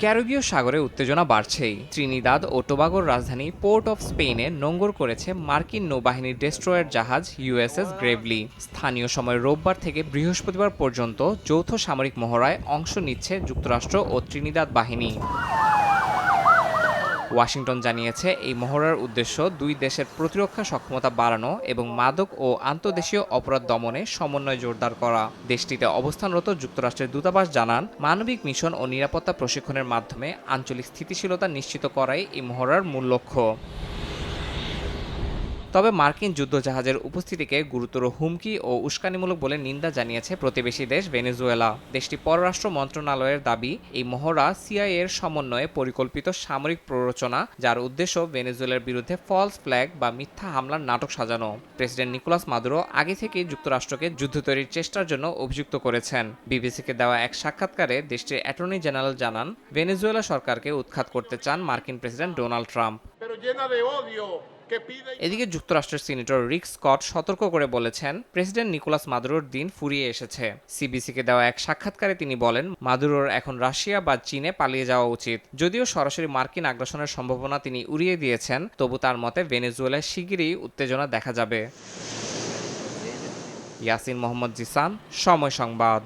ক্যারিবীয় সাগরে উত্তেজনা বাড়ছেই। ত্রিনিদাদ ও টোবাগোর রাজধানী পোর্ট অফ স্পেনে নোঙ্গর করেছে মার্কিন নৌবাহিনীর ডেস্ট্রয়ার জাহাজ ইউএসএস গ্রেভলি। স্থানীয় সময় রোববার থেকে বৃহস্পতিবার পর্যন্ত যৌথ সামরিক মহড়ায় অংশ নিচ্ছে যুক্তরাষ্ট্র ও ত্রিনিদাদ বাহিনী। ওয়াশিংটন জানিয়েছে, এই মহড়ার উদ্দেশ্য দুই দেশের প্রতিরক্ষা সক্ষমতা বাড়ানো এবং মাদক ও আন্তদেশীয় অপরাধ দমনে সমন্বয় জোরদার করা। দেশটিতে অবস্থানরত যুক্তরাষ্ট্রের দূতাবাস জানান, মানবিক মিশন ও নিরাপত্তা প্রশিক্ষণের মাধ্যমে আঞ্চলিক স্থিতিশীলতা নিশ্চিত করাই এই মহড়ার মূল লক্ষ্য। তবে মার্কিন যুদ্ধজাহাজের উপস্থিতিকে গুরুতর হুমকি ও উস্কানিমূলক বলে নিন্দা জানিয়েছে প্রতিবেশী দেশ ভেনেজুয়েলা। দেশটি পররাষ্ট্র মন্ত্রণালয়ের দাবি, এই মহড়া সিআইএ এর সমন্বয়ে পরিকল্পিত সামরিক প্ররোচনা, যার উদ্দেশ্য ভেনেজুয়েলার বিরুদ্ধে ফলস ফ্ল্যাগ বা মিথ্যা হামলার নাটক সাজানো। প্রেসিডেন্ট নিকোলাস মাদুরো আগে থেকেই যুক্তরাষ্ট্রকে যুদ্ধ তৈরির চেষ্টার জন্য অভিযুক্ত করেছেন। বিবিসিকে দেওয়া এক সাক্ষাৎকারে দেশটির অ্যাটর্নি জেনারেল জানান, ভেনেজুয়েলা সরকারকে উৎখাত করতে চান মার্কিন প্রেসিডেন্ট ডোনাল্ড ট্রাম্প। এদিকে যুক্তরাষ্ট্রের সিনেটর রিক স্কট সতর্ক করে বলেছেন, প্রেসিডেন্ট নিকোলাস মাদুরোর দিন ফুরিয়ে এসেছে। সিবিসিকে দেওয়া এক সাক্ষাৎকারে তিনি বলেন, মাদুরোর এখন রাশিয়া বা চীনে পালিয়ে যাওয়া উচিত। যদিও সরাসরি মার্কিন আগ্রাসনের সম্ভাবনা তিনি উড়িয়ে দিয়েছেন, তবু তার মতে ভেনেজুয়েলায় শিগগিরই উত্তেজনা দেখা যাবে। ইয়াসিন মোহাম্মদ জিসান, সময় সংবাদ।